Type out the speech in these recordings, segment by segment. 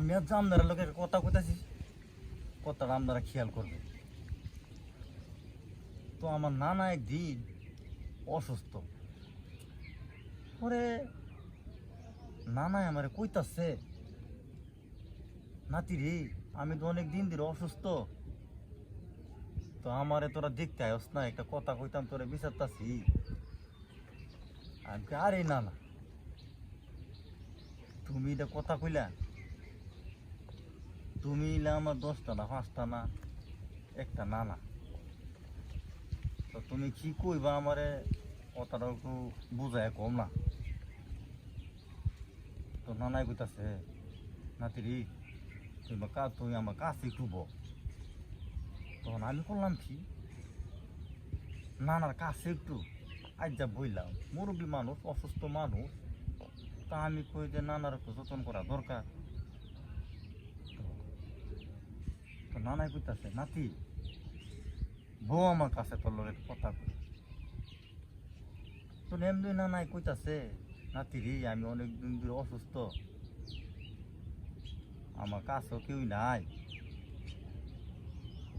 আমি আর আপনারা লোকের কথা কইতাছি কথাটা আপনারা খেয়াল করবে। তো আমার নানা একদিন অসুস্থ। পরে নানাই আমার কইতাছে, নাতি রে, আমি তো অনেক দিন ধরে অসুস্থ। তো আমারে তোরা দেখতে আয়স না, একটা কথা কইতাম তোরে বিচারতাছি। আমি আরে না না তুমি এটা কথা কইলা? তুমি ইলা আমার দশটা না পাঁচটা না। একটা না না তো তুমি কি কইবা আমারে? কথাটা একটু বুঝায় কম না। তো নানাই কইতাছে, নাতিরি তুমি কা তুমি আমার কাছে একটু বো তখন আমি করলাম কি? নানার কাছে একটু। আজ যা বইলাম, মুরব্বী মানুষ, অসুস্থ মানুষ। তা আমি কই যে নানার একটু যত্ন করা দরকার। তো নানাই কইতাছে, নাতি, বউ আমার কাছে তোর একটু কথা কই। তো এমনি নানাই কইতাছে, নাতি রে, আমি অনেক দিন ধরে অসুস্থ। আমার কাছেও কেউই নাই।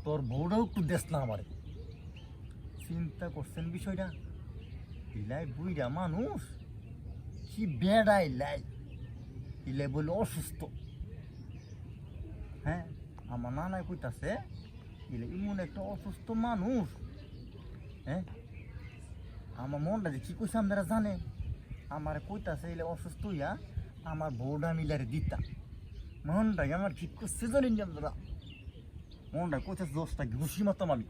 তোর বউটাও একটু দেশ না আমারে। চিন্তা করছেন বিষয়টা? ইলাই বুইরা মানুষ, কি বেড়া ইলাই ইলাই বলে অসুস্থ। হ্যাঁ? আমার নানাই কইতাছে ইমন একটা অসুস্থ মানুষ হ্যাঁ? আমার মনটা যে কি কইছে আপনারা জানে আমার কইতাছে, ইলে অসুস্থ হইয়া আমার বউটা মিলারে দিতা মনটা আমার ঠিক করছে জানেন আপনারা। মনটা কইতাছে দশটা ঘুষি মতো আমি।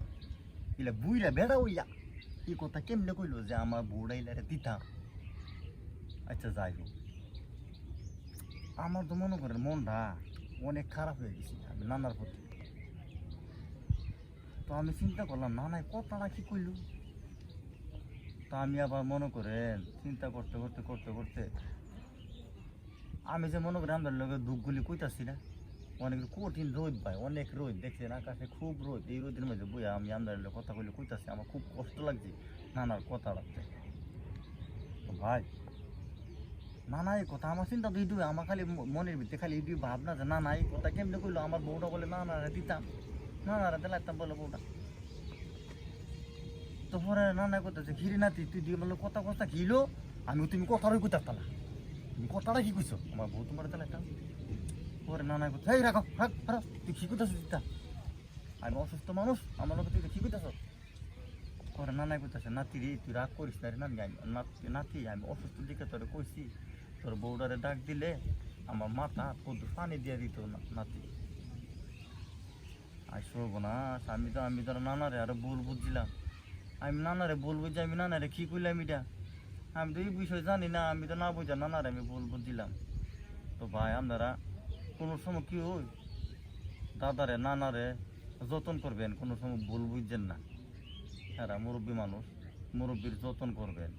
ইলে বুইরা বেড়া হইয়া এই কথা কেমনে কইলো যে আমার বউটা ইলারে দিতাম? আচ্ছা যাই হোক। আমার তো মনে করেন মনটা অনেক খারাপ হয়ে গেছে আমি নানার প্রতি। তো আমি চিন্তা করলাম নানাই কথাটা কি কইলো? তা আমি আবার মনে করেন, চিন্তা করতে করতে করতে করতে আমি যে মনে করি আমাদের লোকের দুঃখগুলি কইতাছি না, অনেক কঠিন রোদ ভাই, অনেক রোদ, দেখছেন আকাশে খুব রোদ, এই রোদের মধ্যে বইয়া আমি আমাদের লোক কথা বলে কইতাছি, আমার খুব কষ্ট লাগছে নানার কথা রাখতে তো ভাই নানা এই কথা আমার চিন্তা তো এইটুকু আমার খালি মনের ভিতরে খালি এইটুকু ভাবনা যে না না, এই কথা কেমনে কইলো? আমার বউটা বলে না না দিতাম না না দিলাম বলে বউটা। তো পরে নানা করতেছে ঘিরে নাতি, তুই দিয়ে বলল কথা কথা ঘিলো? আমি তুমি কথারই কইতাম না তুমি কথাটা কি কইছো? আমার বউ তোমার তাহলে একটা পরে নানা করতে এই রাখো, রাখ রাখ, তুই কি কইতাছ দিতা আমি অসুস্থ মানুষ, আমার লোক তুই কি কইতাছ? পরে নানাই কইতাছে, নাতি রে, তুই রাগ করিস না রে নাতি নাতি, আমি অসুস্থ দিকে তোরে কইছি। তোর বউডারে ডাক দিলে আমার মাথা কত পানি দিয়ে দিত নাতি। আই সর্বনাশ, আমি তো আমি তো নানারে আরও ভুল বুঝছিলাম। আমি নানারে ভুল বুঝছি, আমি নানারে কি কইলাম এটা? আমি তো এই বিষয় জানি না, আমি তো না বুঝা নানারে আমি ভুল বুঝছিলাম। তো ভাই, আপনারা কোনো সময় কি ওই দাদারে, নানারে যতন করবেন, কোনো সময় ভুল বুঝছেন না। এরা মুরব্বী মানুষ, মুরব্বীর যতন করবেন।